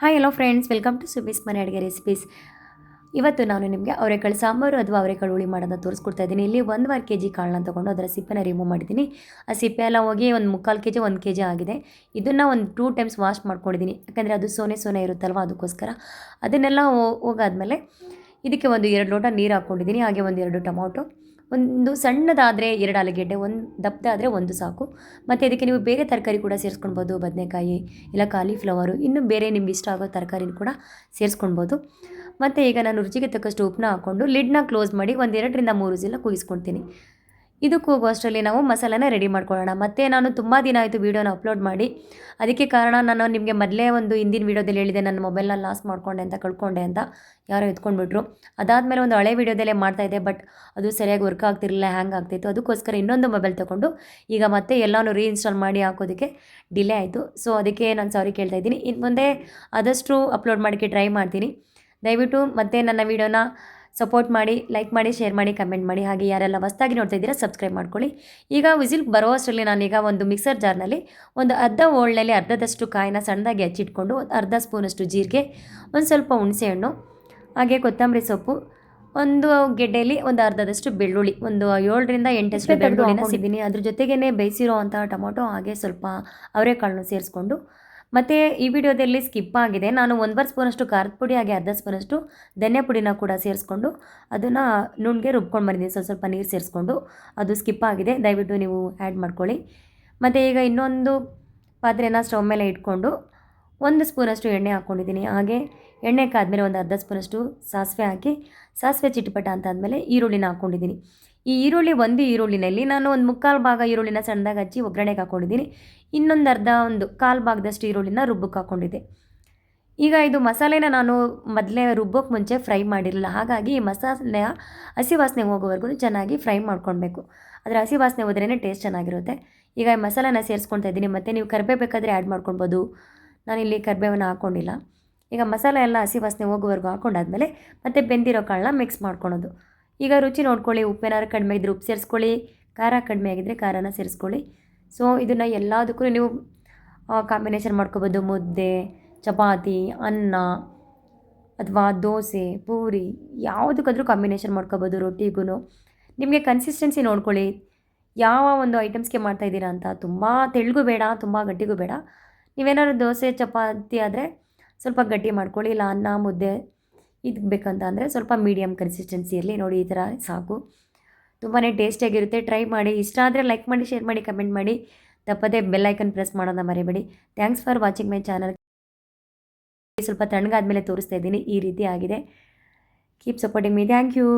Hi hello friends welcome to ಸುಬೀಸ್ ಮನೆ ಅಡುಗೆ recipes ಇವತ್ತು ನಾನು ನಿಮಗೆ ಅವರೆಕಾಳು ಸಾಂಬಾರು ಅಥವಾ ಅವರೆಕಾಳು ಹುಳಿ ಮಾಡೋದನ್ನ ತೋರಿಸ್ಕೊಡ್ತಾ ಇದ್ದೀನಿ. ಇಲ್ಲಿ ಒಂದುವರೆ ಕೆ ಜಿ ಕಾಳನ್ನ ತೊಗೊಂಡು ಅದರ ಸಿಪ್ಪೆನ ರಿಮೂವ್ ಮಾಡಿದ್ದೀನಿ. ಆ ಸಿಪ್ಪೆ ಎಲ್ಲ ಹೋಗಿ ಒಂದು ಮುಕ್ಕಾಲು ಕೆ ಜಿ ಒಂದು ಕೆ ಜಿ ಆಗಿದೆ. ಇದನ್ನು ಒಂದು ಟೂ ಟೈಮ್ಸ್ ವಾಶ್ ಮಾಡ್ಕೊಂಡಿದ್ದೀನಿ. ಯಾಕಂದರೆ ಅದು ಸೋನೆ ಸೋನೆ ಇರುತ್ತಲ್ವ ಅದಕ್ಕೋಸ್ಕರ. ಅದನ್ನೆಲ್ಲ ಹೋಗಾದ್ಮೇಲೆ ಇದಕ್ಕೆ ಒಂದು ಎರಡು ಲೋಟ ನೀರು ಹಾಕ್ಕೊಂಡಿದ್ದೀನಿ ಹಾಗೆ ಒಂದು ಎರಡು ಟೊಮೊಟೊ. ಒಂದು ಸಣ್ಣದಾದರೆ ಎರಡು ಆಲೂಗೆಡ್ಡೆ, ಒಂದು ದಪ್ಪದಾದರೆ ಒಂದು ಸಾಕು. ಮತ್ತು ಇದಕ್ಕೆ ನೀವು ಬೇರೆ ತರಕಾರಿ ಕೂಡ ಸೇರಿಸ್ಕೊಳ್ಬೋದು, ಬದನೆಕಾಯಿ ಇಲ್ಲ ಕಾಲಿಫ್ಲವರು, ಇನ್ನು ಬೇರೆ ನಿಮ್ಗೆ ಇಷ್ಟ ಆಗೋ ತರಕಾರಿನ ಕೂಡ ಸೇರಿಸ್ಕೊಳ್ಬೋದು. ಮತ್ತು ಈಗ ನಾನು ರುಚಿಗೆ ತಕ್ಕಷ್ಟು ಉಪ್ಪನ್ನ ಹಾಕ್ಕೊಂಡು ಲಿಡ್ನ ಕ್ಲೋಸ್ ಮಾಡಿ ಒಂದು ಎರಡರಿಂದ ಮೂರು ಜಿಲ್ಲ ಕೂಗಿಸ್ಕೊಳ್ತೀನಿ ಇದು ಕೂಗೋ ಅಷ್ಟರಲ್ಲಿ ನಾವು ಮಸಾಲಾನ ರೆಡಿ ಮಾಡ್ಕೊಳ್ಳೋಣ. ಮತ್ತು ನಾನು ತುಂಬ ದಿನ ಆಯಿತು ವೀಡಿಯೋನ ಅಪ್ಲೋಡ್ ಮಾಡಿ. ಅದಕ್ಕೆ ಕಾರಣ ನಾನು ನಿಮಗೆ ಮೊದಲೇ ಒಂದು ಹಿಂದಿನ ವೀಡಿಯೋದಲ್ಲಿ ಹೇಳಿದೆ ನನ್ನ ಮೊಬೈಲ್ನ ಲಾಸ್ ಮಾಡಿಕೊಂಡೆ ಅಂತ, ಕಳ್ಕೊಂಡೆ ಅಂತ. ಯಾರೋ ಎತ್ಕೊಂಡ್ಬಿಟ್ರು. ಅದಾದಮೇಲೆ ಒಂದು ಹಳೆ ವೀಡಿಯೋದಲ್ಲೇ ಮಾಡ್ತಾಯಿದ್ದೆ ಬಟ್ ಅದು ಸರಿಯಾಗಿ ವರ್ಕ್ ಆಗ್ತಿರಲಿಲ್ಲ ಹ್ಯಾಂಗ್ ಆಗ್ತಿತ್ತು. ಅದಕ್ಕೋಸ್ಕರ ಇನ್ನೊಂದು ಮೊಬೈಲ್ ತೊಗೊಂಡು, ಈಗ ಮತ್ತೆ ಎಲ್ಲನೂ ರೀಇನ್ಸ್ಟಾಲ್ ಮಾಡಿ ಹಾಕೋದಕ್ಕೆ ಡಿಲೇ ಆಯಿತು. ಸೊ ಅದಕ್ಕೆ ನಾನು ಸಾರಿ ಕೇಳ್ತಾ ಇದ್ದೀನಿ. ಇನ್ನು ಮುಂದೆ ಆದಷ್ಟು ಅಪ್ಲೋಡ್ ಮಾಡೋಕ್ಕೆ ಟ್ರೈ ಮಾಡ್ತೀನಿ. ದಯವಿಟ್ಟು ಮತ್ತೆ ನನ್ನ ವೀಡಿಯೋನ ಸಪೋರ್ಟ್ ಮಾಡಿ ಲೈಕ್ ಮಾಡಿ ಶೇರ್ ಮಾಡಿ ಕಮೆಂಟ್ ಮಾಡಿ. ಹಾಗೆ ಯಾರೆಲ್ಲ ಹೊಸ್ದಾಗಿ ನೋಡ್ತಾ ಇದ್ದೀರಾ ಸಬ್ಸ್ಕ್ರೈಬ್ ಮಾಡ್ಕೊಳ್ಳಿ. ಈಗ ವಿಸಿಲ್ ಬರೋ ಅಷ್ಟರಲ್ಲಿ ನಾನೀಗ ಒಂದು ಮಿಕ್ಸರ್ ಜಾರ್ನಲ್ಲಿ ಒಂದು ಅರ್ಧ ಓಳ್ನಲ್ಲಿ ಅರ್ಧದಷ್ಟು ಕಾಯಿನ ಸಣ್ಣದಾಗಿ ಹಚ್ಚಿಟ್ಕೊಂಡು ಒಂದು ಅರ್ಧ ಸ್ಪೂನಷ್ಟು ಜೀರಿಗೆ ಒಂದು ಸ್ವಲ್ಪ ಹುಣಸೆಹಣ್ಣು ಹಾಗೆ ಕೊತ್ತಂಬರಿ ಸೊಪ್ಪು ಒಂದು ಗೆಡ್ಡೆಯಲ್ಲಿ ಒಂದು ಅರ್ಧದಷ್ಟು ಬೆಳ್ಳುಳ್ಳಿ ಒಂದು ಏಳರಿಂದ ಎಂಟಷ್ಟು ಬೆಳ್ಳುಳ್ಳಿನ ಸಿಗ್ತೀನಿ ಅದ್ರ ಜೊತೆಗೇ ಬೇಯಿಸಿರೋ ಅಂತಹ ಟೊಮೊಟೊ ಹಾಗೆ ಸ್ವಲ್ಪ ಅವರೆಕಾಳನ್ನು ಸೇರಿಸ್ಕೊಂಡು ಮತ್ತು ಈ ವಿಡಿಯೋದಲ್ಲಿ ಸ್ಕಿಪ್ ಆಗಿದೆ. ನಾನು ಒಂದುವರೆ ಸ್ಪೂನಷ್ಟು ಖಾರದ ಪುಡಿ, ಹಾಗೆ ಅರ್ಧ ಸ್ಪೂನಷ್ಟು ಧನ್ಯ ಪುಡಿನ ಕೂಡ ಸೇರಿಸ್ಕೊಂಡು ಅದನ್ನು ನುಣ್ಣಗೆ ರುಬ್ಕೊಂಡು ಬಂದಿದ್ದೀನಿ. ಸ್ವಲ್ಪ ಸ್ವಲ್ಪ ನೀರು ಸೇರಿಸ್ಕೊಂಡು ಅದು ಸ್ಕಿಪ್ ಆಗಿದೆ. ದಯವಿಟ್ಟು ನೀವು ಆ್ಯಡ್ ಮಾಡ್ಕೊಳ್ಳಿ. ಮತ್ತು ಈಗ ಇನ್ನೊಂದು ಪಾತ್ರೆನ ಸ್ಟವ್ ಮೇಲೆ ಇಟ್ಕೊಂಡು ಒಂದು ಸ್ಪೂನಷ್ಟು ಎಣ್ಣೆ ಹಾಕ್ಕೊಂಡಿದ್ದೀನಿ. ಹಾಗೆ ಎಣ್ಣೆ ಕಾದ್ಮೇಲೆ ಒಂದು ಅರ್ಧ ಸ್ಪೂನಷ್ಟು ಸಾಸಿವೆ ಹಾಕಿ, ಸಾಸಿವೆ ಚಿಟಪಟ ಅಂತ ಆದಮೇಲೆ ಈರುಳ್ಳಿನ ಹಾಕ್ಕೊಂಡಿದ್ದೀನಿ. ಈ ಈರುಳ್ಳಿ ಒಂದು ಈರುಳ್ಳಿನಲ್ಲಿ ನಾನು ಒಂದು ಮುಕ್ಕಾಲು ಭಾಗ ಈರುಳ್ಳಿನ ಸಣ್ಣದಾಗಿ ಹಚ್ಚಿ ಒಗ್ಗರಣೆಗೆ ಹಾಕ್ಕೊಂಡಿದ್ದೀನಿ ಇನ್ನೊಂದು ಅರ್ಧ ಒಂದು ಕಾಲು ಭಾಗದಷ್ಟು ಈರುಳ್ಳಿನ ರುಬ್ಬಕ್ಕೆ ಹಾಕ್ಕೊಂಡಿದ್ದೆ ಈಗ ಇದು ಮಸಾಲೆನ ನಾನು ಮೊದಲೇ ರುಬ್ಬೋಕ್ಕೆ ಮುಂಚೆ ಫ್ರೈ ಮಾಡಿರಲಿಲ್ಲ. ಹಾಗಾಗಿ ಈ ಮಸಾಲೆಯ ಹಸಿ ವಾಸನೆ ಹೋಗೋವರೆಗೂ ಚೆನ್ನಾಗಿ ಫ್ರೈ ಮಾಡ್ಕೊಳ್ಬೇಕು. ಅದರ ಹಸಿ ವಾಸನೆ ಹೋದ್ರೇ ಟೇಸ್ಟ್ ಚೆನ್ನಾಗಿರುತ್ತೆ. ಈಗ ಈ ಮಸಾಲೆನ ಸೇರಿಸ್ಕೊಳ್ತಾ ಇದ್ದೀನಿ. ಮತ್ತು ನೀವು ಕರಿಬೇವು ಬೇಕಾದರೆ ಆ್ಯಡ್ ಮಾಡ್ಕೊಳ್ಬೋದು. ನಾನಿಲ್ಲಿ ಕರಿಬೇವನ್ನ ಹಾಕ್ಕೊಂಡಿಲ್ಲ ಈಗ ಮಸಾಲೆ ಎಲ್ಲ ಹಸಿ ವಾಸನೆ ಹೋಗೋವರೆಗೂ ಹಾಕ್ಕೊಂಡಾದ್ಮೇಲೆ ಮತ್ತು ಬೆಂದಿರೋ ಕಾಳನ್ನ ಮಿಕ್ಸ್ ಮಾಡ್ಕೊಳೋದು. ಈಗ ರುಚಿ ನೋಡ್ಕೊಳ್ಳಿ, ಉಪ್ಪೇನಾರು ಕಡಿಮೆ ಇದ್ದರೆ ಉಪ್ಪು ಸೇರಿಸ್ಕೊಳ್ಳಿ, ಖಾರ ಕಡಿಮೆ ಆಗಿದ್ದರೆ ಖಾರನ ಸೇರಿಸ್ಕೊಳ್ಳಿ. ಸೊ ಇದನ್ನು ಎಲ್ಲದಕ್ಕೂ ನೀವು ಕಾಂಬಿನೇಷನ್ ಮಾಡ್ಕೋಬೋದು. ಮುದ್ದೆ, ಚಪಾತಿ, ಅನ್ನ ಅಥವಾ ದೋಸೆ, ಪೂರಿ, ಯಾವುದಕ್ಕಾದರೂ ಕಾಂಬಿನೇಷನ್ ಮಾಡ್ಕೋಬೋದು ರೊಟ್ಟಿಗೂ ನಿಮಗೆ ಕನ್ಸಿಸ್ಟೆನ್ಸಿ ನೋಡ್ಕೊಳ್ಳಿ. ಯಾವ ಒಂದು ಐಟಮ್ಸ್ಗೆ ಮಾಡ್ತಾಯಿದ್ದೀರಾ ಅಂತ ತುಂಬ ತೆಳ್ಳಗೂ ಬೇಡ, ತುಂಬ ಗಟ್ಟಿಗೂ ಬೇಡ. ನೀವೇನಾದ್ರು ದೋಸೆ, ಚಪಾತಿ ಆದರೆ ಸ್ವಲ್ಪ ಗಟ್ಟಿ ಮಾಡ್ಕೊಳ್ಳಿ. ಇಲ್ಲ ಅನ್ನ, ಮುದ್ದೆ ಇದಕ್ಕೆ ಬೇಕಂತ ಅಂದರೆ ಸ್ವಲ್ಪ ಮೀಡಿಯಮ್ ಕನ್ಸಿಸ್ಟೆನ್ಸಿಯಲ್ಲಿ ನೋಡಿ ಈ ಥರ ಸಾಕು. ತುಂಬಾ ಟೇಸ್ಟಿಯಾಗಿರುತ್ತೆ ಟ್ರೈ ಮಾಡಿ. ಇಷ್ಟ ಆದರೆ ಲೈಕ್ ಮಾಡಿ ಶೇರ್ ಮಾಡಿ ಕಮೆಂಟ್ ಮಾಡಿ. ತಪ್ಪದೇ ಬೆಲ್ ಐಕನ್ ಪ್ರೆಸ್ ಮಾಡೋದನ್ನ ಮರಿಬೇಡಿ. Thanks for watching my channel ಸ್ವಲ್ಪ ತಣ್ಣಗಾದ ಮೇಲೆ ತೋರಿಸ್ತಾ ಇದ್ದೀನಿ. ಈ ರೀತಿ ಆಗಿದೆ. Keep supporting me thank you